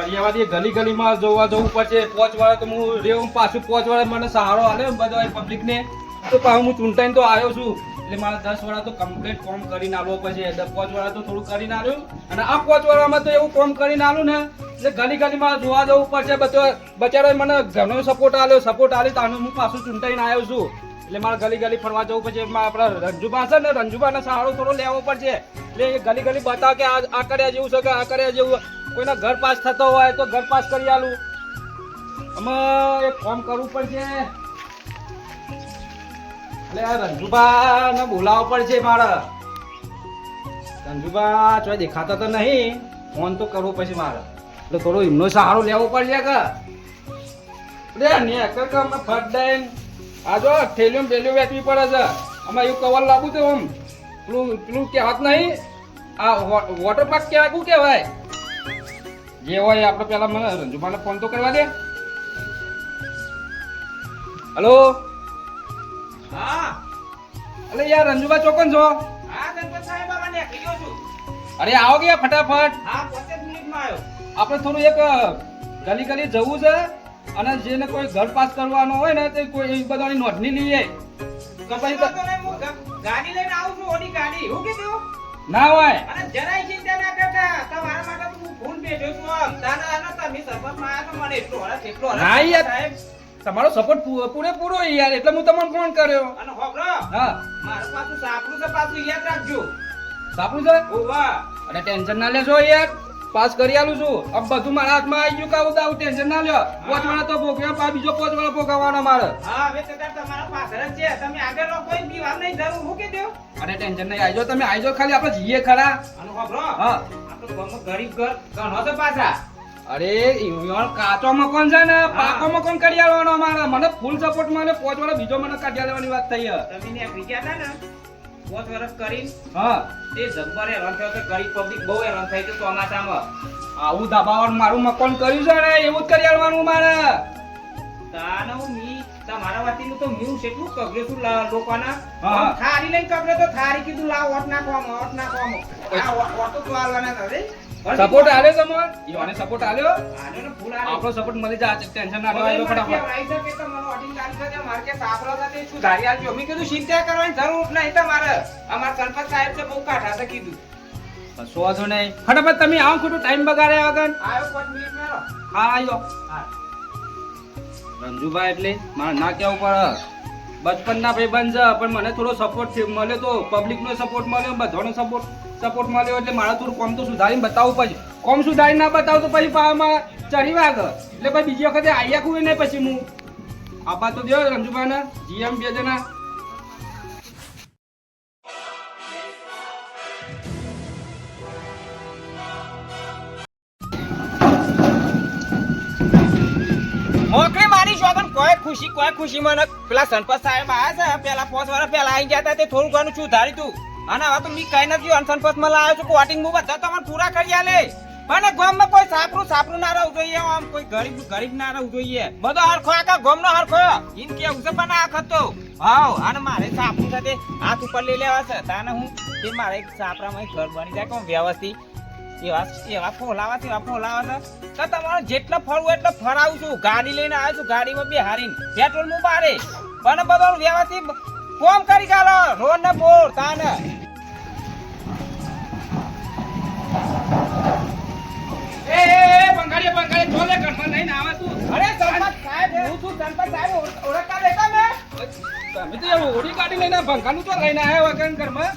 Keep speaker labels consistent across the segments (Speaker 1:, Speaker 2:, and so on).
Speaker 1: ફરિયાવાદી ગલી ગલીમાં જોવા જવું પડશે. પોચ વાળા તો હું રેવું, પાછું પોચ વાળા મને સહારો આલે બધા પબ્લિકને તો હું ચૂંટાઈને તો આવ્યો છું. એટલે મારે દસ વાળા તો કમ્પ્લીટ કોમ કરીને આવવો પડશે. પોચ વાળા તો થોડું કરીને આવ્યું. અને આ પોચ વાળામાં તો એવું કોમ કરીને આવ્યું ને, એટલે ગલી ગલીમાં જોવા જવું પડશે. બધો બચારો મને ઘણો સપોર્ટ આલ્યો સપોર્ટ આલી તો હું પાછું ચૂંટાઈને આવ્યો છું. એટલે મારે ગલી ગલી ફરવા જવું પડશે. આપણે રંજુબા છે ને, રંજુબાને સહારો થોડો લેવો પડશે. એટલે એ ગલી ગલી બતાવ કે આ કર્યા જેવું છે કે આ કર્યા જેવું કોઈના ઘર પાસ થતો હોય તો ઘર પાસ કરી આલું. આમાં એક ફોર્મ કરવું પડશે. એટલે આ રંજુબાને બોલાવવો પડશે મારે. રંજુભા ચોય દેખાતા તો નહીં, ફોન તો કરવો પડશે મારે. એટલે થોડો એમનો સહારો લેવો પડશે કે. રે ને કાકા અમે ફટ દઈને આ જો થેલીઓ બેલીઓ વેચવી પડે છે. અમે એવું કવર લાવું તો આમ. પેલું પેલું કહેવાત નહીં. આ વોટર પાર્ક કહેવાય, શું કહેવાય? જે હોય આપણે પેલા મને રંજુમાને ફોન તો કરવા દે. હલો?
Speaker 2: હા.
Speaker 1: અરે યાર રંજુબા ચોકન છો?
Speaker 2: હા ગણપત સાહેબ બાબા ને કીધો છું.
Speaker 1: અરે આવો ગયા ફટાફટ.
Speaker 2: હા પોતે જ મિનિટમાં આવ્યો.
Speaker 1: આપણે થોડું એક ગલી ગલી જવું છે અને જેને કોઈ ઘર પાસ કરવાનો હોય ને તે કોઈ એ બધાની નોંધણી લઈએ. તો પછી
Speaker 2: નહીં, હું ગાડી લઈને આવું છું ઓની ગાડી. હું કીધું?
Speaker 1: ના હોય.
Speaker 2: અને જરાય ચિંતા ના કરતા. તમારા
Speaker 1: તમારો સપોર્ટ પૂરેપૂરો યાર એટલે હું તમને ફોન કર્યો.
Speaker 2: અને
Speaker 1: હા.
Speaker 2: મારું પાછું સાપડું છે પાછું યાદ રાખજો.
Speaker 1: સાપડું છે?
Speaker 2: ઓવા
Speaker 1: ટેન્શન ના લેશો યાર. પાસ કરી આલું છું. અબ બધું મારા હાથમાં આવી ગયું કાવું તાવું ટેન્શન ના લ્યો. પોચ વાળા તો ભોગવ્યા પા બીજો પોચ વાળા ભોગવવાનો મારે.
Speaker 2: હા હવે તો તમારા પાછળ છે. તમે આગળ કોઈ બી વાત નહીં જરૂર. મૂકી દો
Speaker 1: અરે ટેન્શન નહીં આવજો તમે આવજો ખાલી. આપણે જઈએ ખરા.
Speaker 2: અને
Speaker 1: હા.
Speaker 2: ગરીબ ઘર? ઘણો છે પાછા?
Speaker 1: અરે કાચો મકાન છે ને? પાકો મકાન કરી આલવાનો મારે મને ફૂલ સપોર્ટ મળે પોચ વાળા બીજો મને કાઢી આલવાની વાત થઈ
Speaker 2: તમે ને ગયા હતા ને? પાંચ વર્ષ કરીને?
Speaker 1: હા.
Speaker 2: તે જબ્બર હેરાન થયો કે ગરીબ પબ્લિક બહુ હેરાન થઈ છે ચોમાસામાં.
Speaker 1: આવું દબાવવાનું મારું મકાન કર્યું છે ને? એવું જ કરી આવવાનું મારે.
Speaker 2: તાનો મી તમારા વાતીનું તો મ્યુ કેટલું કગરે તું લોકોના? થારી લઈને કગરે તો થારી કીધું લાવ ઓટ નાખવામાં ઓટ નાખવામાં. આ ઓટો તો હતા રે.
Speaker 1: સપોર્ટ આલ્યો તમારે ઈવાને સપોર્ટ આલ્યો
Speaker 2: આને ને ફૂલ આલે.
Speaker 1: આપણો સપોર્ટ મળી જાય ટેન્શન ના લેવાય ફટાફટ.
Speaker 2: કહેવાય છે કે તમને ઓડિંગ ગાડી કે મારે કે સાપરો છે તે સુધારી આલજો. મેં કીધું ચિંતા કરવાની જરૂર નહીં તમારે. અમાર સરપંચ સાહેબ છે બહુ કાઠા છે કીધું.
Speaker 1: કશો વાંધો નહીં. ફટાફટ તમે આવો ખોટું ટાઈમ બગાડ્યા વગર.
Speaker 2: આવ્યો 5 મિનિટ મેરો
Speaker 1: હા આવ્યો
Speaker 2: હા.
Speaker 1: રંજુભાઈ એટલે મારે ના કેવું પડે? બચપનના ભાઈબંધ છે, પણ મને થોડો સપોર્ટ મળ્યો તો પબ્લિકનો સપોર્ટ મળ્યો, બધાનો સપોર્ટ સપોર્ટ મળ્યો એટલે મારે થોડું કોમ તો સુધારીને બતાવવું પડે કોમ સુધારી ના બતાવું તો પછી પાવામાં ચડી વાગ. એટલે પછી બીજી વખતે આયા કુએ નહીં પછી હું. આપા તો દો રંજુભાઈને જીએમ બે જણા.
Speaker 2: કોઈ ખુશી કોઈ ખુશી મને. પેલા સંપત સાહેબ આયા છે, પેલા પાંચ વર્ષ પેલા આવી ગયા હતા, તે થોડું ઘણું છું ધારી તું. અને હવે તો મી કઈ નથી અને સંપતમાં લાવ્યો છું વોટિંગ હું બધા તમારે પૂરા કરી આલે. પણ ગામમાં કોઈ સાપરું સાપરું ના રહેવું જોઈએ, આમ કોઈ ગરીબ ગરીબ ના રહેવું જોઈએ. બધો હરખો આખા ગામનો હરખો. ઇન કેવું ઉસે પણ આ ખતો હાવ અને મારે સાપરું સાથે હાથ ઉપર લઈ લેવા છે. તાને હું તે મારે એક સાપરામાં ઘર બની જાય કે વ્યવસ્થિત? એવા એવા ફોલાવા છે એવા ફોલાવા તો તમારે જેટલો ફરવું એટલો ફરાવું છું. ગાડી લઈને આવ્યો છું ગાડીમાં બે હારીને પેટ્રોલ હું બારે. પણ બધો વ્યવસ્થિત કોમ કરી ચાલો રોડ ને બોર તાને
Speaker 1: એ બંગાળી બંગાળી ચોલે ઘરમાં લઈને આવે તું.
Speaker 2: અરે સરપંચ સાહેબ હું છું સરપંચ સાહેબ ઓળખતા દેતા મેં
Speaker 1: તમે તો ઓડી કાઢી લઈને ભંગાનું તો લઈને આવ્યા વગર ઘરમાં.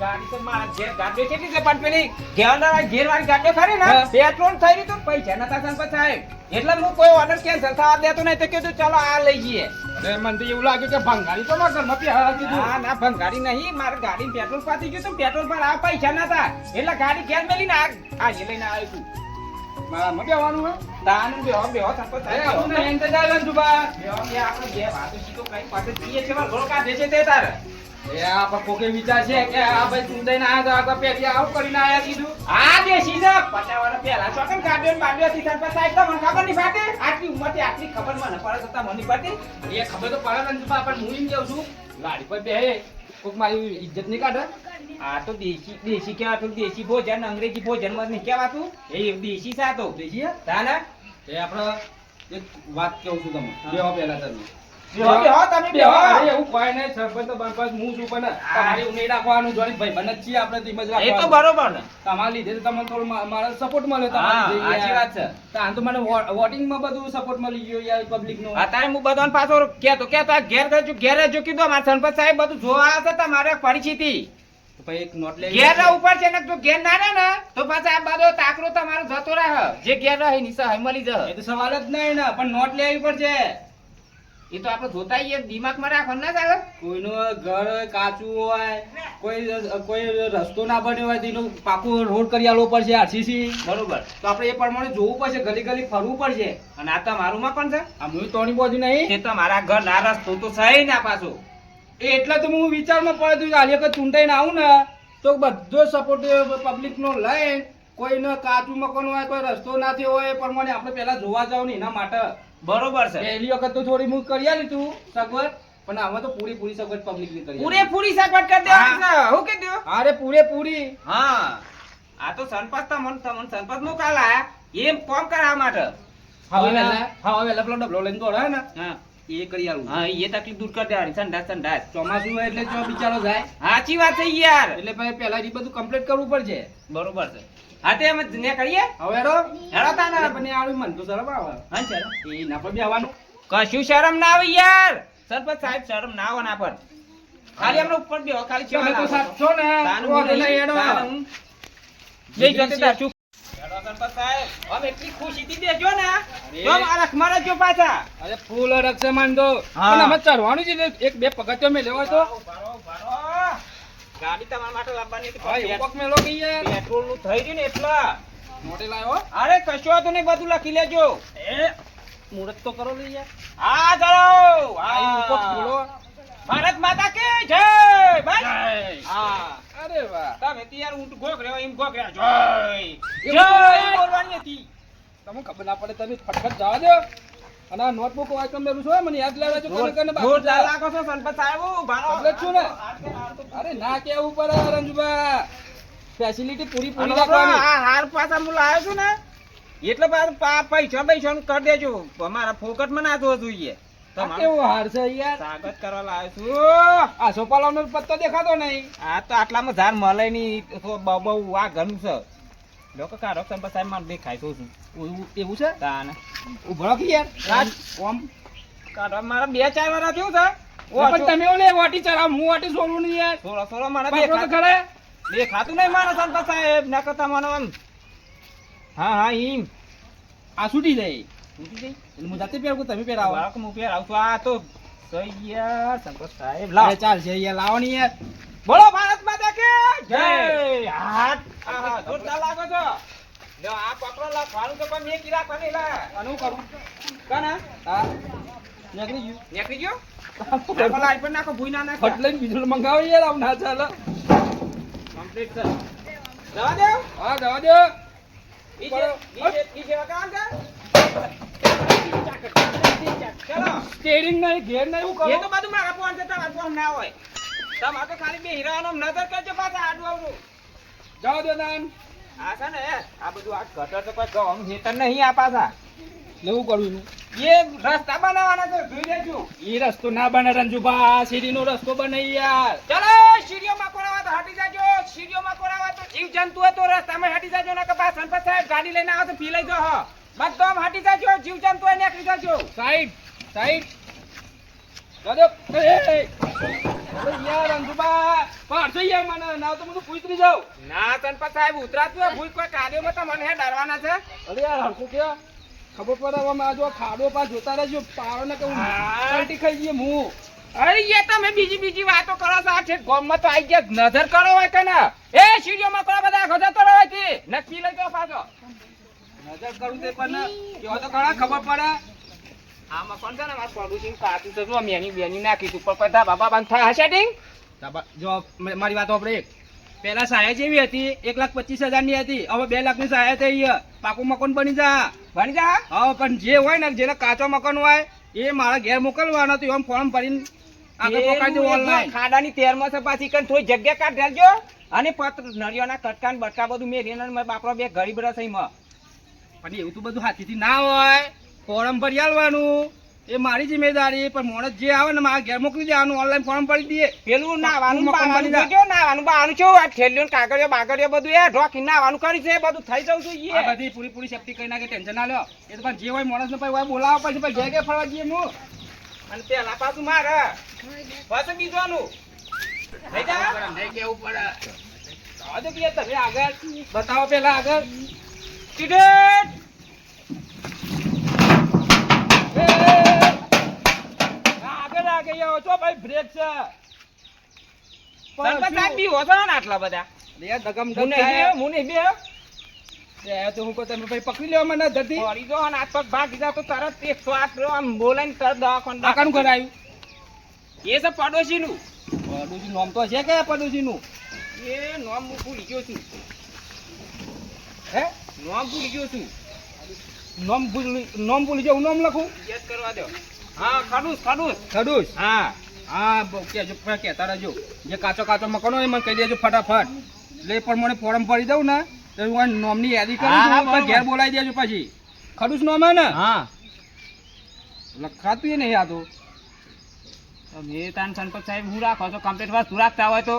Speaker 2: ગાડી તો મારા ઘેર ગાડીઓ કેટલી છે પણ પેલી ઘેરવાળા ઘેરવાળી ગાડીઓ ખરી ને? પેટ્રોલ થઈ રહ્યું તો પૈસા નતા સરપંચ સાહેબ એટલે હું કોઈ ઓર્ડર કેન્સલ થવા દેતો નહીં તો કીધું ચલો આ લઈ જઈએ.
Speaker 1: અરે મને તો એવું લાગ્યું કે ભંગારી તો મારા ઘરમાં પહેરા દીધું
Speaker 2: ના ના પણ નહીં. મારે ગાડી પેટ્રોલ પાતી ગયું તું પેટ્રોલ પર આ પૈસા નતા. એટલે ગાડી ઘેર મેલીને આ આજે લઈને આવ્યો છું.
Speaker 1: મારામાં બેવાનું હોય
Speaker 2: તાનું બેહો બેહો સંપત સાહેબ,
Speaker 1: આપણે ઇંતજાર રંજુબા
Speaker 2: બેહો, બે આપણે બે વાતો સીધો કઈ પાસે જઈએ છે મારે ઘોડો કાઢે છે તે તારે.
Speaker 1: એ આ પર કોકે વિચાર છે કે આ ભાઈ તું દઈને આયા તો પેટી આવું કરીને આયા કીધું.
Speaker 2: આ દેશી છે પટાવાળા પહેલા ચોકન ગાડીઓ બાડીઓ થી તમને ખબર નહીં પાડે આટલી ઉંમરથી આટલી ખબર મને પડે તો તમને પડતી.
Speaker 1: એ ખબર તો પડે રંજુબા પણ હું એમ કહું છું ગાડી પર બે કોક મારી ઇજ્જત નહીં કાઢે.
Speaker 2: આ તો દેશી દેશી કહેવાતું દેશી ભોજન અંગ્રેજી ભોજનમાં નહીં કહેવાતું. એ દેશી સાતો.
Speaker 1: દેશી હે?
Speaker 2: તાના
Speaker 1: એ આપણે એક વાત કહું છું તમને. બેહો પહેલા
Speaker 2: બેહો, બેહો, બેહો. ને
Speaker 1: તમને તમારી લીધે
Speaker 2: સાચી
Speaker 1: યાર.
Speaker 2: વાત છે.
Speaker 1: તો આમ તો મને વો- વોટિંગમાં બધું સપોર્ટ મળી ગયો યાર પબ્લિક નો
Speaker 2: અત્યારે હું બધાને પાછો કેતો કેતો આ ઘેર કરજો ઘેર જો કીધું મારા સંપત સાહેબ બધું જોવા આવે છે તમારે પરિસ્થિતિ
Speaker 1: તો. પછી એક
Speaker 2: ઘેર ઉપર છે ને જો ઘેર ના રહે ને તો પાછા આ બધો તાકરો તમારો જતો રહે. જે ઘેર રહે મળી
Speaker 1: એ તો સવાલ જ નહીં ને પણ નોટ લેવી પડશે.
Speaker 2: એ તો આપણે જોતા દિમાગ દિમાગમાં રાખો ના ચાલે
Speaker 1: કોઈનું ઘર કાચું હોય કોઈ કોઈ રસ્તો ના બન્યો હોય તેનું પાકું રોડ કરી આલવો પડશે આરસીસી.
Speaker 2: બરોબર.
Speaker 1: તો આપણે એ પ્રમાણે જોવું પડશે ગલી ગલી ફરવું પડશે.
Speaker 2: અને આ તમારું માં પણ છે.
Speaker 1: આ હું તોની બાજુ નહીં.
Speaker 2: તે તમારા ઘર ના રસ્તો તો સહી ના પાછો.
Speaker 1: એ એટલે તો હું વિચારમાં પડે તું આજે વખત ચૂંટાઈને આવું ને તો બધો સપોર્ટ પબ્લિક નો લઈને કોઈને કાચું મકાન હોય કોઈ રસ્તો ના થયો હોય એ પ્રમાણે આપણે પેલા જોવા જાવ ને એના માટે.
Speaker 2: બરોબર છે.
Speaker 1: પહેલી વખત તો થોડી મૂક કરી આલી તું સગવડ પણ આમાં તો પૂરી પૂરી સગવડ પબ્લિકની કરી પૂરે
Speaker 2: પૂરી સગવડ કરી દેવાની છે. હું દો
Speaker 1: અરે પૂરેપૂરી
Speaker 2: હા. આ તો સંપત મન મન સંપતનું કાલ આ એમ કોમ આ માટે.
Speaker 1: હવે હવે લપલો ડબલો લઈને દોડે ને?
Speaker 2: હા.
Speaker 1: એ કરી આલું.
Speaker 2: હા એ તકલીફ દૂર કરી દેવાની સંડાસ સંડાસ.
Speaker 1: ચોમાસું હોય એટલે ચો બિચારો જાય.
Speaker 2: સાચી વાત છે યાર.
Speaker 1: એટલે ભાઈ પહેલા એ બધું કમ્પ્લીટ કરવું પડશે.
Speaker 2: બરોબર છે. હા તે અમે ને કરીએ?
Speaker 1: હવે રો
Speaker 2: હેડો તાને.
Speaker 1: બને આવું મન તો શરમ આવે.
Speaker 2: હા ચાલો
Speaker 1: એ ના પર બેવાનું
Speaker 2: કશું શરમ ના આવે યાર. સરપંચ સાહેબ શરમ ના આવે ના પર ખાલી અમને ઉપર બેહો ખાલી
Speaker 1: તમે તો
Speaker 2: છો.
Speaker 1: સાચો ને.
Speaker 2: તાનું
Speaker 1: નહીં, હેડો.
Speaker 2: જય જોતે તાર ચૂપ. હેડો સરપંચ સાહેબ, અમે એટલી ખુશીથી બેસજો ને, તો મારા ખમારા જો પાછા.
Speaker 1: અરે ફૂલ રક્ષે અમે ચઢવાનું છે. એક બે પગથિયો મેં લેવા તો.
Speaker 2: ગાડી તમારા માટે લાવવાની હતી,
Speaker 1: ભાઈ ઉપક મેલો કે યાર.
Speaker 2: પેટ્રોલનું થઈ રહ્યું ને એટલા.
Speaker 1: મોટે લાવ્યો
Speaker 2: અરે કશો વાંધો નહીં, બધું લખી લેજો.
Speaker 1: એ મુહૂર્ત તો કરો લઈ યાર.
Speaker 2: હા ચલો
Speaker 1: આ ઉપક બોલો.
Speaker 2: ભારત માતા કે જય! બસ. હા.
Speaker 1: અરે વાહ.
Speaker 2: તમે તૈયાર ઊંટ ગોખ રહ્યો એમ ગોખ રહ્યા. જય. જય. બોલવાની હતી.
Speaker 1: તમને ખબર ના પડે તમે ફટફટ જવા દો. અને આ નોટબુક વાંચવા મેલું છું મને યાદ લેવા છે કોને કોને
Speaker 2: જોરદાર
Speaker 1: જા.
Speaker 2: લાગો છો સંપત સાહેબ ભારો
Speaker 1: એટલે છું ને? અરે ના કેવું પડે રંજુબા ફેસિલિટી પૂરી પૂરી રાખવાની.
Speaker 2: આ હાર પાછા હું લાવ્યો છું ને એટલે પાછું પા- પૈસા પૈસા કરી દેજો. અમારા ફોકટમાં ના જોવું જોઈએ.
Speaker 1: કેવો હાર છે યાર.
Speaker 2: સ્વાગત કરવા લાવ્યો છું.
Speaker 1: આ સોપાલાનો પત્તો દેખાતો નહીં.
Speaker 2: આ તો આટલામાં ઝાડ મળે નહીં. તો બહુ બહુ આ ઘણું છે. લોકો કાઢો સંપત સાહેબ મને દેખાય છું છું
Speaker 1: એવું- એવું છે?
Speaker 2: તાને.
Speaker 1: ઉભરો કે યાર. રાજ. ઓમ.
Speaker 2: કાઢો મારા બે ચાર વાર થયું છે.
Speaker 1: પણ તમે ઓલે વાટી ચડાવ હું વાટી છોડું નહીં યાર.
Speaker 2: થોડો થોડો મને
Speaker 1: પકડો તો
Speaker 2: દેખાતું દેખાતું નહીં મારા સંપત સાહેબ. ના કરતા મને આમ હા હા ઈમ.
Speaker 1: આ છૂટી જાય. એટલે હું જાતે પહેરું તમે પહેરાવો?
Speaker 2: હું પહેરાવું છું. આ તો સહી યાર સંપત સાહેબ.
Speaker 1: લાવ.
Speaker 2: ચાલ
Speaker 1: ચાલશે યાર લાવો યાર.
Speaker 2: બોલો ભારત માતા કે જય. હાથ જોરદાર લાગો છો. લો આ પકડો લા ફાળું તો પણ મેં કીધા કોને લા.
Speaker 1: આનું કરું.
Speaker 2: કાના?
Speaker 1: હા. નેકરી ગયો.
Speaker 2: નેકરી ગયો? નાખો ભૂઈ ના નાખો.
Speaker 1: ફટ લઈને બીજું મંગાવો યાર આમ ના ચાલે.
Speaker 2: કમ્પ્લીટ છે. જવા દો.
Speaker 1: હા જવા દો.
Speaker 2: નીચે નીચે નીચે વગાડ દે ચલો
Speaker 1: સ્ટેરિંગ નહીં ઘેર નહીં
Speaker 2: એ તો બધું મારા ફોન છે તમારા ફોન ના હોય. તમારે તો ખાલી બે હીરાનો નજર કરજો પાછા આડું જાઓ
Speaker 1: જવા દો નાન.
Speaker 2: આ છે ને? આ બધું આ ગટર તો કોઈ ગમ હેતર નહીં આ પાછા.
Speaker 1: લેવું કરવું
Speaker 2: એ રસ્તા બનાવવાના છે જોઈ લેજો.
Speaker 1: એ રસ્તો ના બને રંજુભા સીડીનો રસ્તો બને યાર.
Speaker 2: ચલો સીડીઓમાં કોરાવા તો હટી જાજો. સીડીઓમાં કોરાવા તો જીવ જંતુ હોય તો રસ્તામાં હટી જાજો ના કે પાછળ સંપત સાહેબ ગાડી લઈને આવે તો પી લઈ જો હો. બધો હટી જાજો જીવ જંતુ હોય નીકળી જાજો
Speaker 1: સાઈડ સાઈડ જવા દો એ, એ, એ. અરે યાર રંજુભા પાડશે યાર મને. ના તો બધું પૂછતરી જાવ
Speaker 2: ના સંપત સાહેબ ઉતરાતું હોય કોઈ કાર્યોમાં તો મને હે ડરવાના છે?
Speaker 1: અરે યાર હરખું કે? ખબર પડે હવે આ જો ખાડો પા જોતા રહેજો પાડો ને કે હું. પલટી ખાઈ જઈએ હું.
Speaker 2: અરે એ તમે બીજી બીજી વાતો કરો છો આ છે ગોમમાં તો ગયા નજર કરો હોય કે ના એ સીડીઓમાં કરો બધા ખોજાતો રહો થી નક્કી લઈ પાછો.
Speaker 1: નજર કરું તે પણ કેવો તો ઘણા ખબર પડે?
Speaker 2: આમાં મકાન છે ને મારું પડોશી કાચું તો જો મેની બેની નાખી તું પણ બધા બાબા બંધ થાય હશે ટીંગ
Speaker 1: જો મારી વાત આપણે એક પેલા સહાય જેવી હતી એક લાખ પચીસ હજારની હતી. હવે બે લાખની સહાય થઈ પાકું મકાન બની જા.
Speaker 2: બની જા?
Speaker 1: હા પણ જે હોય ને જેને કાચો મકાન હોય એ મારા ઘેર મોકલવાનો તો એમ ફોર્મ ભરીને આગળ પકડી ઓનલાઈન
Speaker 2: ખાડાની તેરમાં છે પાછી કન થોડી જગ્યા કાઢ રાખજો. અને પત્ર નળિયોના કટકાન બટકા બધું મેં મેં બાપરો બે ગરીબ રસમાં
Speaker 1: પણ એવું તો બધું હાથીથી ના હોય. ફોરમ ભરી આલવાનું. એ મારી જિમ્મેદારી પણ મોણસ જે આવે ને મારા ઘેર મોકલી દેવાનું ઓનલાઈન ફોર્મ ભરી દઈએ.
Speaker 2: પેલું નાવાનું નાવાનું બાવાનું છે આ ને કાગળિયો બાગળિયો બધું એ ઢોકી નાવાનું કરી છે બધું થઈ જવું
Speaker 1: આ
Speaker 2: એ
Speaker 1: બધી પૂરી પૂરી સેફટી કરી નાખે ટેન્શન ના લો. એ તો પણ જે હોય મોણસ ને પછી બોલાવો પછી પછી ઘેર ઘેર ફરવા જઈએ હું.
Speaker 2: અને પેલા પાછું મારે. પાછું બીજવાનું જા.
Speaker 1: નહીં કેવું પડે. તમે આગળ. બતાવો પેલા આગળ.
Speaker 2: ટિકિટ
Speaker 1: આગળ આગળ તો ભાઈ બ્રેક છે. પણ
Speaker 2: સાહેબ બી હોતો ને આટલા બધા?
Speaker 1: લે, દગમ થાય.
Speaker 2: બે
Speaker 1: એ તો હું કહું તમે ભાઈ પકડી લેવા મને ધરતી
Speaker 2: ફરી જો અને હાથ પગ ભાગી તો તરત એકસો આઠ રો આમ બોલાઈને તરત દવાખાને
Speaker 1: કાકાનું ઘર આવ્યું?
Speaker 2: એ છે પડોશીનું.
Speaker 1: પડોશી નામ તો છે કે પડોશીનું?
Speaker 2: એ નોમ હું ભૂલી ગયો છું.
Speaker 1: હે?
Speaker 2: નોમ ભૂલી ગયો છું.
Speaker 1: નામ ભૂલી નામ ભૂલી નામ લખું?
Speaker 2: યાદ કરવા દો. હા ખડુસ ખડુસ
Speaker 1: ખડુસ
Speaker 2: હા.
Speaker 1: હા પણ કહેતા રહેજો. જે કાચો કાચો મકાનો એ મને કહી દેજો ફટાફટ. એટલે એ મને ફોરમ ભરી દઉં ને તો હું નોમની યાદી કરું. ઘેર બોલાવી દેજો પછી. ખડુસ નોમ હે ને?
Speaker 2: હા.
Speaker 1: લખાતું એ નહીં આ તો
Speaker 2: તમે તાન સંપત સાહેબ હું રાખો છો? કમ્પ્લીટ વાત તું રાખતા હોય તો.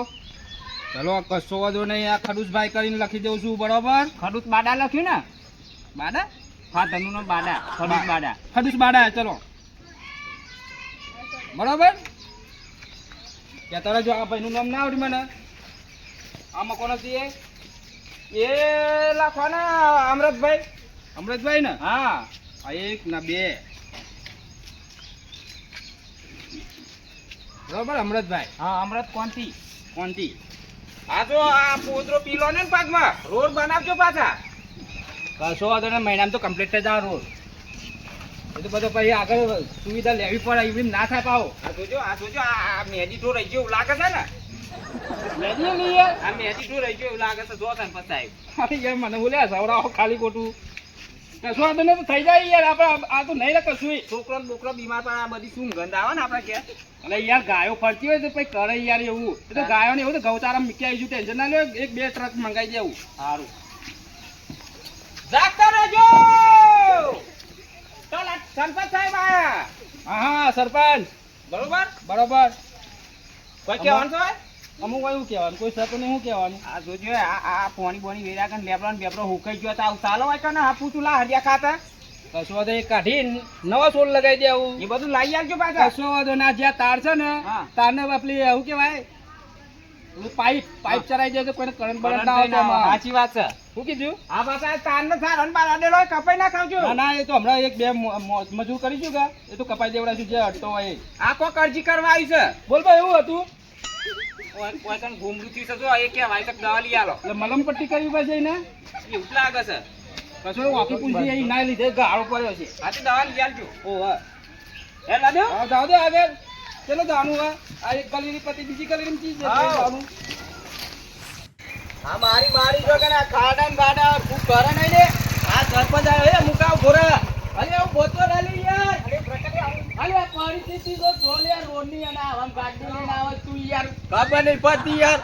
Speaker 1: ચલો કશો વાંધો નહીં. આ ખડુસભાઈ કરીને લખી દઉં છું બરોબર?
Speaker 2: ખડુસ બાડા લખ્યું ને?
Speaker 1: બાડા?
Speaker 2: હા ધનુનો બાડા ખડુસ બાડા.
Speaker 1: ખડુસ બાડા ચલો. બરોબર? તારે જો આ ભાઈનું નામ ના આવડ્યું મને. આમાં કોણ છીએ એ?
Speaker 2: લાખવાના અમૃતભાઈ
Speaker 1: અમૃતભાઈ ને
Speaker 2: હા.
Speaker 1: આ એક ના બે. બરોબર અમૃતભાઈ
Speaker 2: હા અમૃત કોનથી
Speaker 1: કોનથી
Speaker 2: આ જો આ પોતરો પીલો ને પાકમાં રોડ બનાવજો પાછા.
Speaker 1: કશો વાંધો ને મહિનામાં તો કમ્પ્લીટ થઈ જાય રોડ. એ તો બધો પછી આગળ સુવિધા લેવી પડે એવી ના થાય પાવો
Speaker 2: આ જોજો આ જોજો આ મેદી તો રહી ગયો એવું લાગે છે ને?
Speaker 1: મેદી લઈએ
Speaker 2: આ મેદી ઢોર રહી ગયો એવું લાગે છે જો તને સાહેબ
Speaker 1: અરે યાર મને બોલ્યા સવડાવો ખાલી ખોટું. કશો વાંધો નહીં તો થઈ જાય યાર આપણે આ તો નહીં કશું.
Speaker 2: છોકરો બોકરો બીમાર પણ આ બધી શું ગંધ આવે ને આપણે કે?
Speaker 1: એટલે યાર ગાયો ફરતી હોય તો પછી કરે યાર એવું. એ તો ગાયો ને એવું તો ગૌચારા મૂકી આવીશું ટેન્શન ના લો એક બે ટ્રક મંગાઈ દેવું.
Speaker 2: સારું. જાગતા રહેજો! સંપત સાહેબ આયા
Speaker 1: હા હા સરપંચ.
Speaker 2: બરોબર?
Speaker 1: બરોબર.
Speaker 2: કોઈ કહેવાનું છે?
Speaker 1: અમુક હોય એવું કહેવાનું કોઈ સતો નહીં શું કહેવાનું?
Speaker 2: આ જોજો આ આ પોણી બોણી વેરા કન લેબડો ને બેબડો હુકાઈ ગયો તો આવું ચાલો હોય ને આપું છું લા હરિયા ખાતા.
Speaker 1: કશો વાંધો કાઢીને નવા સોલ લગાવી દેવું.
Speaker 2: એ બધું લાવી આવજો પાછા.
Speaker 1: કશો વાંધો ના જ્યાં તાર છે ને. તારને બાપલી શું કહેવાય? પાઇપ પાઇપ ચરાઈ જાય તો કોઈને કરંટ બરંટ ના આવે
Speaker 2: સાચી વાત છે.
Speaker 1: શું કીધું?
Speaker 2: આ ને સાર અને અડેલો કપાઈ ના ખાવજો.
Speaker 1: ના ના એ તો હમણાં એક બે મજૂર કરીશું કે? એ તો કપાઈ દેવડાશું જે અડતો હોય.
Speaker 2: આ અરજી કરવા આવી છે?
Speaker 1: બોલ ભાઈ એવું હતું? મલમ પટ્ટી કરવી પડશે ને
Speaker 2: એવું લાગે છે.
Speaker 1: કશો વાકી પૂછી એ ના લીધે ગાળો પડ્યો છે.
Speaker 2: આ તો દવા લઈ આલજો
Speaker 1: ઓ હા.
Speaker 2: એ લાદ્યો
Speaker 1: જાઓ દે આગળ. ચલો હા. આ એક ગલીની પતિ બીજી ગલીની ચીજ. જાનું.
Speaker 2: આ મારી મારી જો કે ના ખાડા ને તું કરે નહીં લે. આ સરપંચ આવ્યો હે મુકાવ અરે હું બોતો રાલી યાર. અરે
Speaker 1: આ પરિસ્થિતિ તો જોલે આ અને ગાડી લઈને આવે તું યાર.
Speaker 2: ખબર નહીં પડતી યાર.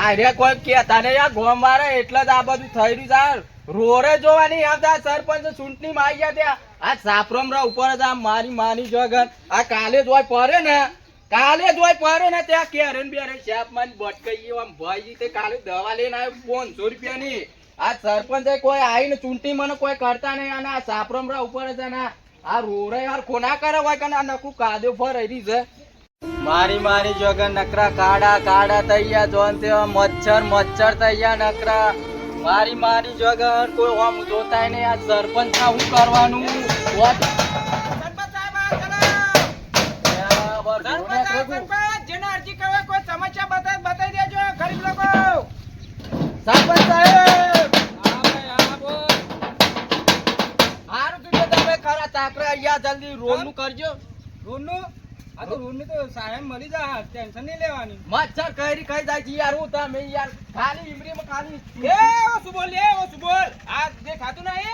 Speaker 2: આ રે કોઈ કેતા ને યાર ગોમ મારે એટલે જ આ બધું થઈ રહ્યું યાર. રોરે જોવાની આવતા સરપંચ ચૂંટણી માં આવી ગયા ત્યાં. આ સાફરમ રા ઉપર જ આ મારી માની જગન. આ કાલે જ હોય પડે ને. કાલે જ હોય પડે ને ત્યાં કેરન બેરે શેપમાં બટકાઈ આમ ભાઈ તે કાલે દવા લઈને આવ્યો પાંચસો રૂપિયા ની આ સરપંચ કોઈ આવીને ચૂંટણી મને કોઈ કરતા નહીં અને આ સાપરમરા ઉપર છે ને આ રોરે યાર કોના કરે હોય કે આ નકું કાદો ફરાઈ છે. મારી મારી જોગન નકરા કાડા કાડા તૈયા જોન તેવા મચ્છર મચ્છર તૈયા નકરા. મારી મારી જોગન કોઈ આમ જોતાય નહીં આ સરપંચ ના હું કરવાનું? સરપંચ હારું તું તમે ખરા અહીંયા જલ્દી રોડનું કરજો.
Speaker 1: રોડનું? આ તો રોડની તો સાહેબ મળી જાય ટેન્શન નહીં લેવાની.
Speaker 2: મચ્છર કઈ કઈ જાય છે યાર હું તમે યાર ખાલી ઈમરીમાં ખાલી એ ઓ સુબોલ એ ઓ સુબોલ. આ જે ખાતું ના એ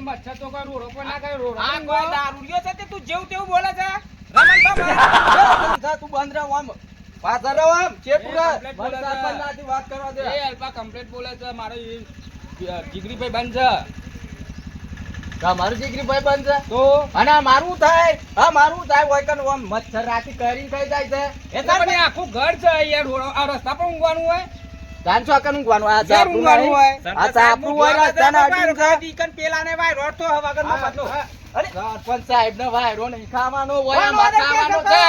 Speaker 1: મચ્છર તો કોઈ રોડો પર ના કઈ રોડો
Speaker 2: આ કોઈ દારૂડિયો છે તે તું જેવું તેવું બોલે છે? તો મારે. તું બંધ રહો આમ.
Speaker 3: પાછળ રહો આમ ચેપું કર.
Speaker 1: એ complete બોલે
Speaker 3: મને
Speaker 1: છે.
Speaker 3: સરપંચનાથી વાત કરવા દે.
Speaker 1: એ અલ્પા કમ્પ્લેટ બોલે છે. મારો જીગરીભાઈ બંધ છે.
Speaker 3: તમારું દીકરી ભાઈ
Speaker 1: તો?
Speaker 3: અને મારું થાય. હા મારું થાય. હોય કન ઓમ મચ્છર રાતી કરી થઈ જાય છે.
Speaker 1: એટલે પણ આખું ઘર છે યાર આ રસ્તા પર ઊંઘવાનું હોય?
Speaker 3: જાણ છો કન ઊંઘવાનું? આ
Speaker 1: ઘેર ઊંઘવાનું હોય.
Speaker 3: નહીં. આ ચાપડું હોય ને તને અડીને ખા.
Speaker 1: હા,
Speaker 3: અરે સરપંચ સાહેબ ને વાયરો નહીં ખાવાનો હોય ખાવાનો છે.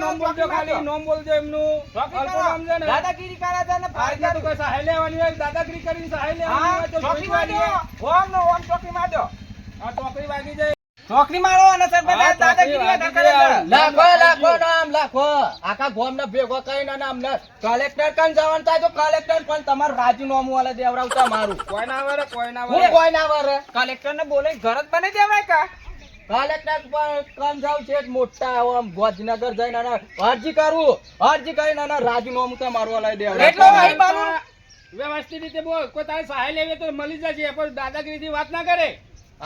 Speaker 1: નામ બોલજો ખાલી નામ બોલજો એમનું. અલ્પો નામ છે ને
Speaker 2: દાદાગીરી કરે છે ને
Speaker 1: આ રીતના તો કોઈ સહાય લેવાની હોય દાદાગીરી કરીને સહાય લેવાની હોય તો.
Speaker 2: ઓમ નો ઓમ ચોકી માર્યો.
Speaker 1: આ ટોકરી વાગી જાય.
Speaker 2: ચોકડી મારો અને સરપંચ દાદાગીરી
Speaker 1: ચોકડી
Speaker 2: કરે.
Speaker 3: લાખો લાખો નામ લાખો. આખા ગોમ ને ભેગો કરીને નામ ને કલેક્ટર કન જવાનું થાય તો કલેક્ટર પણ તમારું રાજીનામું વાલે દેવડાવતા મારું.
Speaker 1: કોઈ ના વરે કોઈ ના
Speaker 3: હું
Speaker 1: વરે.
Speaker 3: કોઈ ના વરે.
Speaker 2: કલેક્ટર ને બોલે ઘર જ બનાવી દેવાય કા?
Speaker 3: કલેક્ટર પણ કન જાવ છે મોટા આમ ગોજનગર જઈને અરજી કરું. અરજી કરીને અને રાજીનામું તમારું વાલે
Speaker 2: એટલો ભાઈ બાનું.
Speaker 1: વ્યવસ્થિત રીતે બોલ. કોઈ તારે સહાય લેવી તો મળી જશે પણ દાદાગીરીથી વાત ના કરે.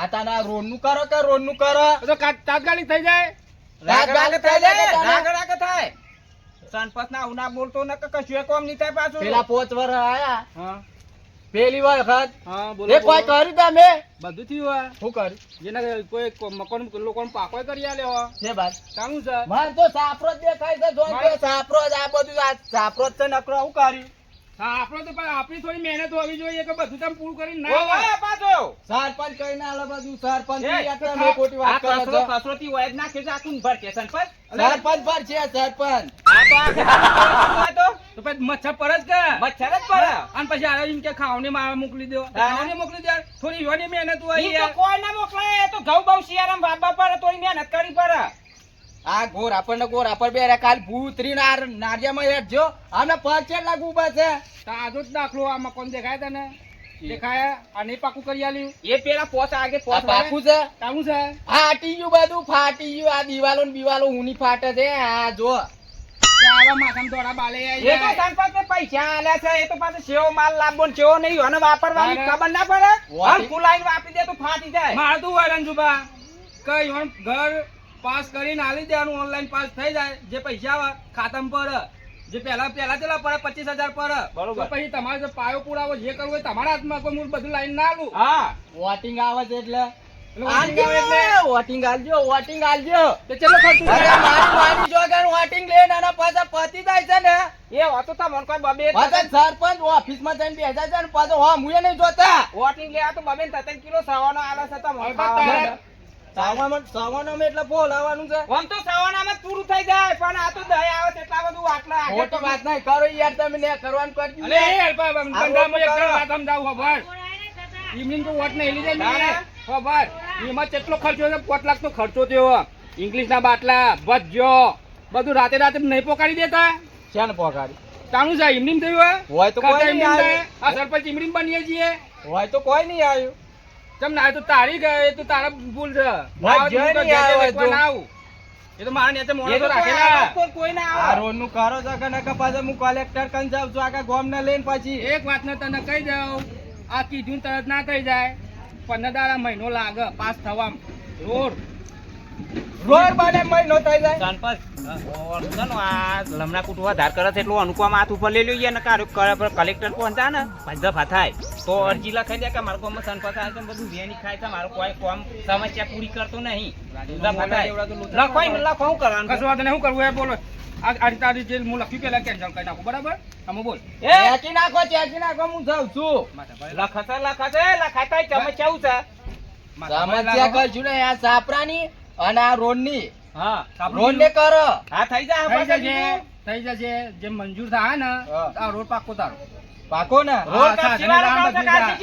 Speaker 3: આ તાના રોડનું કરો કે રોડનું કરો?
Speaker 1: તો તાત્કાલિક થઈ જાય.
Speaker 3: તાત્કાલિક થઈ જાય કે
Speaker 2: રાગ રાગ થાય. સંપત ના ઉના બોલતો ન કે કશું કોમ નહીં થાય પાછું.
Speaker 3: પેલા પોચ વર આયા.
Speaker 1: હા.
Speaker 3: પેલી વખત.
Speaker 1: હા
Speaker 3: એ
Speaker 1: બોલો
Speaker 3: કોઈ
Speaker 1: કરી
Speaker 3: દે મે
Speaker 1: બધું થયું હોય.
Speaker 3: શું કર્યું?
Speaker 1: જેને કોઈ મકોન લોકોને પાકો કરી આલે હો
Speaker 3: છે બાદ
Speaker 1: કાનું છે?
Speaker 3: માર તો સાપરો જ દેખાય છે જોન સાપરો જ આ બધું આ સાપરો જ છે નકરો હું કર્યું?
Speaker 1: આપણો તો પણ આપણી થોડી મહેનત હોવી જોઈએ કે બધું તમે પૂરું કરીને ના આવે.
Speaker 2: પાછો.
Speaker 3: સરપંચ કઈ ના આલે બધું સરપંચની ખોટી વાત કરો છો.
Speaker 2: કચરોથી હોય જ નાખ્યો છે આખું ભર કે સરપંચ.
Speaker 3: સરપંચ ભર છે સરપંચ.
Speaker 2: આ તો
Speaker 1: પછી મચ્છર પર જ કે?
Speaker 2: મચ્છર જ પડે.
Speaker 1: અને પછી આવે એમ કે ખાવને માં મોકલી દો. ખાવને મોકલી દે થોડી યોની મહેનત હોય
Speaker 2: કોઈ ના મોકલાય તો ઘઉં બહુ શિયાળામાં વાવવા પડે થોડી મહેનત કરી પડે.
Speaker 3: આ ગોર આપણને ગોર આપણ બે રે કાલ ભૂતરી નાર નારિયામાં હેઠજો આને પંચે લાગુ ઊભા છે.
Speaker 1: તો આજો જ દાખલો આ મકાન દેખાય તને? દેખાય? આ પાકું કરી આલ્યું?
Speaker 2: એ પેલા પોસ આગે પોસ
Speaker 3: પાકું છે?
Speaker 1: કાનું છે?
Speaker 3: ફાટી ગયું બધું ફાટી ગયું. આ દિવાલો ને દિવાલો ઊની ફાટે છે. આ જો.
Speaker 1: આવા માથામાં દોડા બાલે
Speaker 2: એ તો
Speaker 1: યાર.
Speaker 2: પૈસા આલ્યા છે. એ તો પાછો સેવો માલ લાવવો ને સેવો નહીં અને વાપરવાની ખબર ના પડે? લાઈન વાપરી દે તો ફાટી જાય.
Speaker 1: મારતું તો હોય રંજુબા કઈ ઘર પાસ કરીને આલી દેવાનું ઓનલાઈન પાસ થઈ જાય. જે પૈસા આવે ખાતામાં પર. જે પહેલા પહેલા ચેલા પડે પચીસ હજાર પર.
Speaker 2: બરોબર.
Speaker 1: પછી તમારે જે પાયો પુરાવો જે કરવું હોય તમારા હાથમાં કોઈ મૂળ બધું લાઈન ના આલું.
Speaker 2: હા.
Speaker 3: વોટિંગ આવે છે એટલે.
Speaker 1: એટલે voting આવે
Speaker 3: વોટિંગ આલજો વોટિંગ આલજો.
Speaker 1: તે ચેટલો ખર્ચો
Speaker 3: મારી મારી જોગર વોટિંગ લઈને અને પાછા પતી જાય છે ને.
Speaker 2: એ હોતો તમને કોઈ બબે
Speaker 3: પાછા ઓફિસમાં જઈને બેસા છે ને પાછો હા મુએ નહીં જોતા.
Speaker 2: વોટિંગ લેવા તો બબે તતન કિલો સવાનો આલે છે
Speaker 1: હવે
Speaker 2: ખાવાનું.
Speaker 1: તારે-
Speaker 3: સાવામાં સાવામાં એટલે છે.
Speaker 2: આમ તો સવાનામાં પૂરું થઈ જાય પણ આ તો દહી આવે છે એટલા બધું આટલા આગળ
Speaker 3: તો વાત નહીં કરો યાર તમે ને કરવાનું કરજો
Speaker 1: બમ-
Speaker 3: આ
Speaker 1: ધંધામાં એક વાત સમજાવું ખબર એમની તો વોટ નહીં લીધે
Speaker 2: તારે?
Speaker 1: ખબર એમાં કેટલો ખર્ચો છે પોટ લાખ તો ખર્ચો થયો ઇંગ્લિશ ના બાટલા ભજ્યો બધું રાતે રાતે નહીં પોકાડી દેતા?
Speaker 3: શેને પોકાડી
Speaker 1: તાણું જાય ઇમરીમ થયું
Speaker 3: હોય તો કોઈ નહીં.
Speaker 1: આ સરપંચ ઇમરીમ બનીએ છીએ.
Speaker 3: હોય તો કોઈ નહીં આવ્યું.
Speaker 1: ચમ ના તો તારી ગયો એ તો તારા ભૂલ છે. એ તો મારા નેતે મોણસો
Speaker 2: તો
Speaker 1: રાખેલા.
Speaker 2: કોઈ ના
Speaker 3: આ રોડનું કરો છો કે નકા પાછા હું કલેક્ટર કન જાઉં છું આખા ગોમ ને લઈને પછી?
Speaker 1: એક વાત ને તને કહી દઉં આ કીધું તરત ના થઈ જાય. પંદર દાડા મહિનો લાગે પાસ થવામાં. રોડ
Speaker 3: રોડ બને મહિનો થઈ જાય.
Speaker 2: સરપંચ ઓળું આ લમણા કુટુંબા ધાર કરે છે એટલું અનુકૂળ હાથ ઉપર લઈ લ્યો ને કારું કલેક્ટર પહોંચા ને તો અરજી લખાઈ દે કે મારો કોમ સરપંચ આવે છે બધું વેની ખાય છે મારો કોઈ કોમ સમસ્યા પૂરી કરતો નહીં. લખાઈ ને લખવા શું કરવાનું
Speaker 1: કશું વાત નહીં કરવું એ બોલો. આ તારી રીતે આ રીતે જે હું લખ્યું પેલા કેન્સલ કરી નાખું બરાબર? તમે બોલ.
Speaker 2: એ!
Speaker 3: ચેકી નાખો ચેકી નાખો હું જાઉં છું.
Speaker 2: લખાશે લખાતા સમસ્યા શું છે?
Speaker 3: સમસ્યા કશું ને આ સાપરાની અને આ રોડની
Speaker 2: હા
Speaker 3: રોડ ને કર.
Speaker 2: હા થઈ
Speaker 1: જશે? થઈ જશે. જે મંજૂર થાય ને આ રોડ પાકો તારો.
Speaker 3: પાકો ને?
Speaker 2: રોડ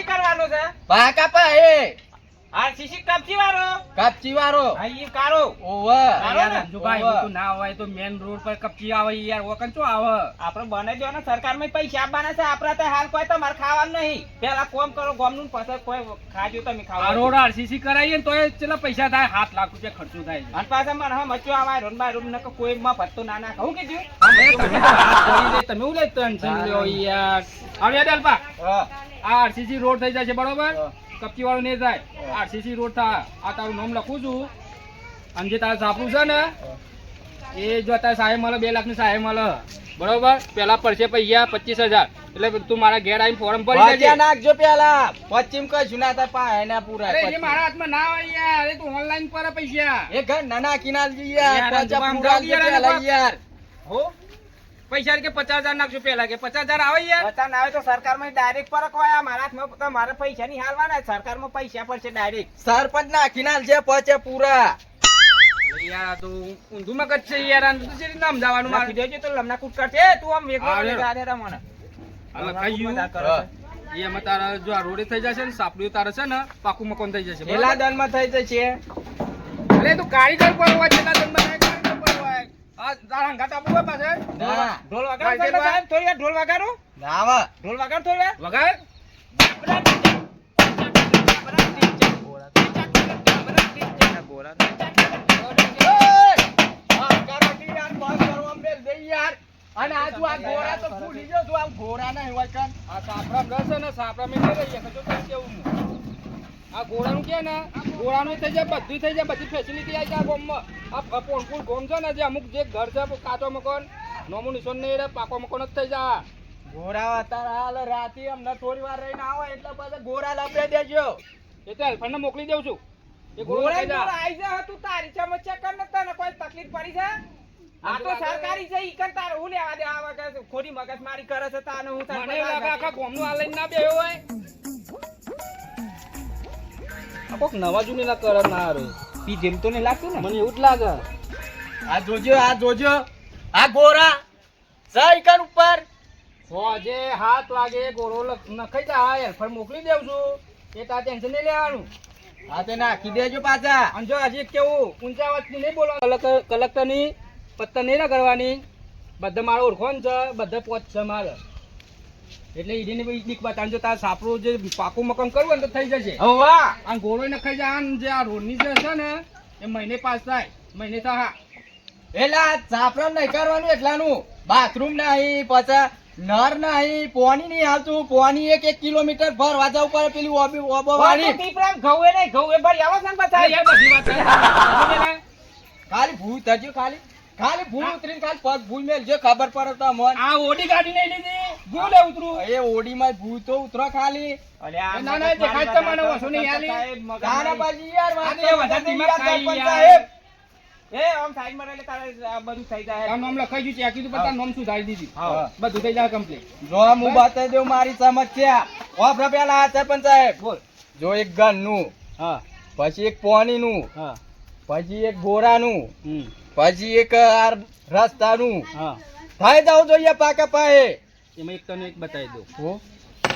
Speaker 2: કરવાનો છે.
Speaker 3: પાકા પા એ.
Speaker 2: RCC કપચી વાળો
Speaker 3: કપચી વાળો
Speaker 2: હા ઈ કારો.
Speaker 3: ઓવે.
Speaker 1: યાર
Speaker 2: ને?
Speaker 1: તો હોય તો મેન રોડ પર કપચી આવે યાર. વકન શું આવે?
Speaker 2: આપણે બને જો ને સરકારમાં પૈસા આપવાના છે. આપણા તો હાલ કોઈ તમારે ખાવાનું નહીં. પેલા કોમ કરો ગોમનું પછી કોઈ ખાજો તમે ખાવા.
Speaker 1: રોડ આરસીસી કરાવીએ ને તો એ કેટલા પૈસા થાય? હાથ લાખ રૂપિયા ખર્ચો થાય.
Speaker 2: અને પાછા મને હા મચ્યો આવા રોડ બાય રોડ નકર કોઈ માં તો ના ના કહું કે
Speaker 1: તમે યાર? હવે યાર અલ્પા
Speaker 3: હા.
Speaker 1: આ આરસીસી રોડ થઈ જશે બરોબર? કપચી વાળું નહીં થાય. આરસીસી રોડ થાય આ તારું નામ લખું છું. અને જે તારે સાપડું છે ને એ જો તારે સહાય મળે બે લાખની સહાય મળે. બરોબર? પેલા પડશે પૈસા પચીસ હજાર. એટલે તું મારા ઘેર આવીને ફોર્મ ભરી દેજે
Speaker 3: નાખજો. પેલા. પશ્ચિમ કઈ ના તા પા એના પૂરા
Speaker 1: એ મારા હાથમાં ના હોય યાર. એ તું ઓનલાઈન પર પૈસા.
Speaker 3: એ ઘર નાના કિનાલ જી
Speaker 1: યાર, જુબાન
Speaker 3: પૂરા
Speaker 1: યાર. હો? પૈસા કે પચાસ હજાર નાખજો પેલા કે પચાસ હજાર આવે યાર?
Speaker 2: પચાસ ના આવે તો સરકારમાં ડાયરેક્ટ ફરક હોય. મારા હાથમાં તો મારે પૈસા નહીં હાલવાના. સરકારમાં પૈસા પડશે ડાયરેક્ટ
Speaker 3: સરપંચ ના કિનાલ છે પચે પૂરા.
Speaker 1: યાર તો ઊંધું મગજ છે યાર. તો શેરી નામ જવાનું
Speaker 2: નાખી
Speaker 1: મારે.
Speaker 2: તો લમણા કૂટ કરશે તું આમ. જા દે રમણ.
Speaker 1: એ તારા જો આ રોડે થઈ જશે ને સાપડીઓ તારે છે ને પાકું મકાન થઈ જશે.
Speaker 3: પેલા દનમાં થઈ જશે.
Speaker 1: અરે તું કારીગર પર હોય જેટલા જણ બનાવે આ તારા હંગાત આપવું હોય
Speaker 2: ઢોલ વગાડો. સાહેબ, થોડી વાર ઢોલ વગાડો.
Speaker 3: ના આવે
Speaker 2: ઢોલ વગાડો થોડી વાર.
Speaker 1: વગાડ.
Speaker 3: અને આ તું આ ગોરા તો ભૂલી ગયો તું આ ગોરા ના હોય કાન
Speaker 1: આ સાપડા રસ ને સાપરા મેં લઈ કઈ કેવું? હું. આ ગોળાનું કે ને? ગોળાનું થઈ જાય બધું થઈ જાય બધી ફેસિલિટી આવી જાય ગોમમાં. આ પોણપુર ગોમ છે ને જે અમુક જે ઘર છે કાચો મકાન નોમું નિશાન નહીં રે પાકો મકાન જ થઈ જાય.
Speaker 3: ગોરા અત્યારે હાલ રાતે અમને થોડી વાર રહીને આવો એટલે બધા ગોરા લપે દેજો.
Speaker 1: એ તો હેલ્પરને મોકલી દઉં છું. એ જાય
Speaker 2: આઈ જા તું તારી સમસ્યા કર ને તને કોઈ તકલીફ પડી છે? આ તો સરકારી છે ઈ કર તારે હું લેવા દે આ વખત ખોટી મગજમારી કરે છે તાને હું તારે
Speaker 1: મને લાગે આખા ગોમનું આ લઈને ના બેહ્યો હોય. કોક નવા જૂની ના કરે ના હારું.
Speaker 2: પી જેમ તો નહીં લાગતું ને?
Speaker 1: મને એવું જ લાગે.
Speaker 3: આ જોજો આ જોજો. આ ગોરા. સાયકલ ઉપર.
Speaker 1: આજે હાથ વાગે ગોળો લખ- નખાઈ જાય હેલ્પર મોકલી દઉં છું. એ તા ટેન્શન નહીં લેવાનું.
Speaker 3: હા તે નાખી દેજો પાછા.
Speaker 1: અને જો હજી કેવું ઊંચા અવાજથી નહીં બોલવાનું. કલેક્ટર કલેક્ટરની પત્તા નહીં ના કરવાની બધા મારો ઓળખોન છે બધા પોચ છે મારે. એટલે ઈડીને ભાઈ દીક બતાન જો તાર સાપરો જે પાકું મકાન કરવું ને તો થઈ જશે.
Speaker 3: હવે
Speaker 1: આ ગોળો નખાઈ જાય અને જે આ રોડની જે છે ને એ મહિને પાસ થાય મહિને તો
Speaker 3: હા. એલા સાપરો નહીં કરવાનું એટલાનું. બાથરૂમ નહીં પાછા નર નહીં પોની નહીં હાલતું. પોની એક એક કિલોમીટર ફરવા જવું પડે પેલી ઓબી ઓબો
Speaker 2: વાળી
Speaker 3: વાળી
Speaker 2: પીપળામ ઘઉં એ નહીં ઘઉં એ ભરી આવો
Speaker 1: સંગ
Speaker 2: બતા
Speaker 1: યાર બધી વાત.
Speaker 3: ખાલી ભૂત હજુ ખાલી. ખાલી ભૂલ ઉતરીને ખાલી પગ ભૂલ મેલ જે ખબર પડે તો મન.
Speaker 1: આ ઓડી ગાડી નહીં લીધી. ગયું ઉતરું.
Speaker 3: એ ઓડી માં ભૂતો ઉતરો ખાલી.
Speaker 1: ના, ના, દેખાય તમને ઓછું નહીં આલી.
Speaker 2: સાહેબ, મગજ
Speaker 3: તારા
Speaker 2: નહીં.
Speaker 3: બાજી યાર વાત
Speaker 1: આ તો
Speaker 3: તો
Speaker 1: વધારે દિમાગ ખાઈ યાર.
Speaker 2: એ. આમ સાઈડમાં રહે એટલે તારે આ બધું થઈ જાય.
Speaker 1: તારું નામ લખાઈ ગયું છે આ કીધું પણ તારું નામ દીધી.
Speaker 3: હા.
Speaker 1: બધું થઈ જાય કમ્પ્લીટ
Speaker 3: જો હું બતાવી દઉં મારી સમસ્યા વાપરો પેલા આ સરપંચ સાહેબ.
Speaker 1: બોલ.
Speaker 3: જો એક ઘરનું
Speaker 1: હા.
Speaker 3: પછી એક પોનીનું
Speaker 1: હા.
Speaker 3: પછી એક ગોરા
Speaker 1: નું
Speaker 3: પછી એક રસ્તાનું.
Speaker 1: હા.
Speaker 3: થઈ જવું જોઈએ પાકા પાયે.
Speaker 1: એમાં એક તને એક બતાવી દઉં.
Speaker 3: હો?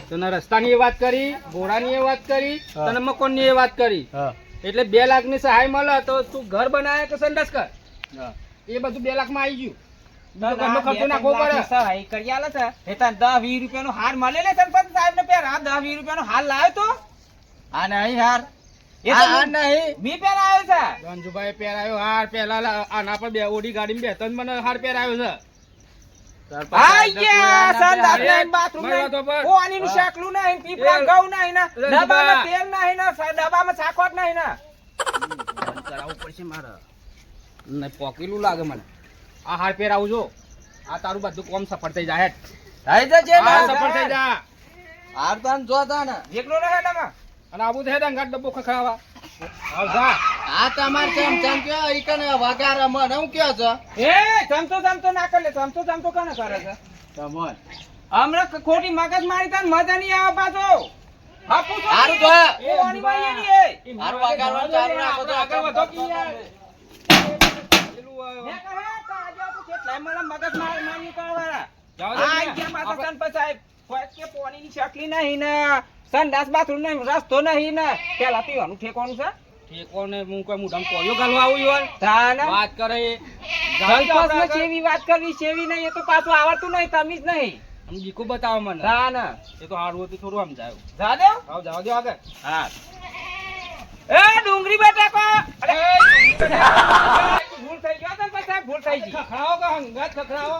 Speaker 1: તને રસ્તાની એ વાત કરી ગોળાની એ વાત કરી તને મકાનની એ વાત કરી. એટલે બે લાખની સહાય મળે તો તું ઘર બનાવે કે સંડાસ કર એ બધું બે લાખમાં આવી ગયું ઘરનો ખર્ચો
Speaker 2: બે
Speaker 1: નાખવો પડે.
Speaker 2: સહાય કરી આલે છે. એ તને દસ વીસ રૂપિયાનો હાર મળે ને સરપંચ સાહેબને પહેરા દસ વીસ રૂપિયાનો હાર લાવ્યો તો?
Speaker 3: આ નહીં હાર.
Speaker 2: તો
Speaker 3: આ આ
Speaker 2: પહેરાયો છે.
Speaker 1: રંજુભાઈ પહેરાયો હાર પેલા આના પર બે ઓડી ગાડી બે ત્રણ મને હાર પહેરાયો છે. પોકેલું લાગે મને. આ હાર પેર આવજો આ તારું બધું કોમ સફળ થઈ જાય.
Speaker 3: થઈ જશે
Speaker 1: સફળ થઈ જા.
Speaker 3: હાર તો આમ જો તા ને.
Speaker 2: એકલો રહે ડબ્બા.
Speaker 1: અને આવું હેડા ગાંઠ ડબ્બો ખખડાવા આવ જા
Speaker 3: આ તમાર ચમ ચમ કયો ઈ કને વગાર મન. હું કયો છો?
Speaker 2: એ, ચમચો ચમચો ના કરે, ચમચો ચમચો કોને કરે છે?
Speaker 3: તમન.
Speaker 2: હમણાં ખોટી મગજ મારી ને મજા નહીં આવે પાછો. મગજ
Speaker 3: હારું તો. હારું વગાડવાનું ચાલુ રાખો તો
Speaker 1: આગળ વધો
Speaker 2: કેટલાય મને મારી કરવાના.
Speaker 1: જવા દે
Speaker 2: આ ગયા પાકિસ્તાન પાછા કોઈ કે પોણીની શકલી નહીં ને સંડાસ બાથરૂમ નહીં રસ્તો નહીં ને. પેલા પીવાનું ઠેકોનું છે?
Speaker 1: ઠેકોને હું કોઈ મોઢામાં કોળિયો ગાલવા આવું યાર
Speaker 2: તાને
Speaker 1: વાત કરે.
Speaker 2: સંતોષને ચેવી વાત કરવી ચેવી નહીં એ તો પાછું આવડતું નહીં તમીજ નહીં.
Speaker 1: આમ બીકુ બતાવો મને.
Speaker 2: તાને
Speaker 1: એ તો હારું હતું થોડું સમજાયું
Speaker 2: જા દો.
Speaker 1: આવ જવા દો આગળ.
Speaker 2: હા. એ ડુંગળી બટાકો. અરે ભૂલ થઈ ગયો તને પછી ભૂલ થઈ ગઈ.
Speaker 1: ખખડાવો કે હંગાત ખખડાવો?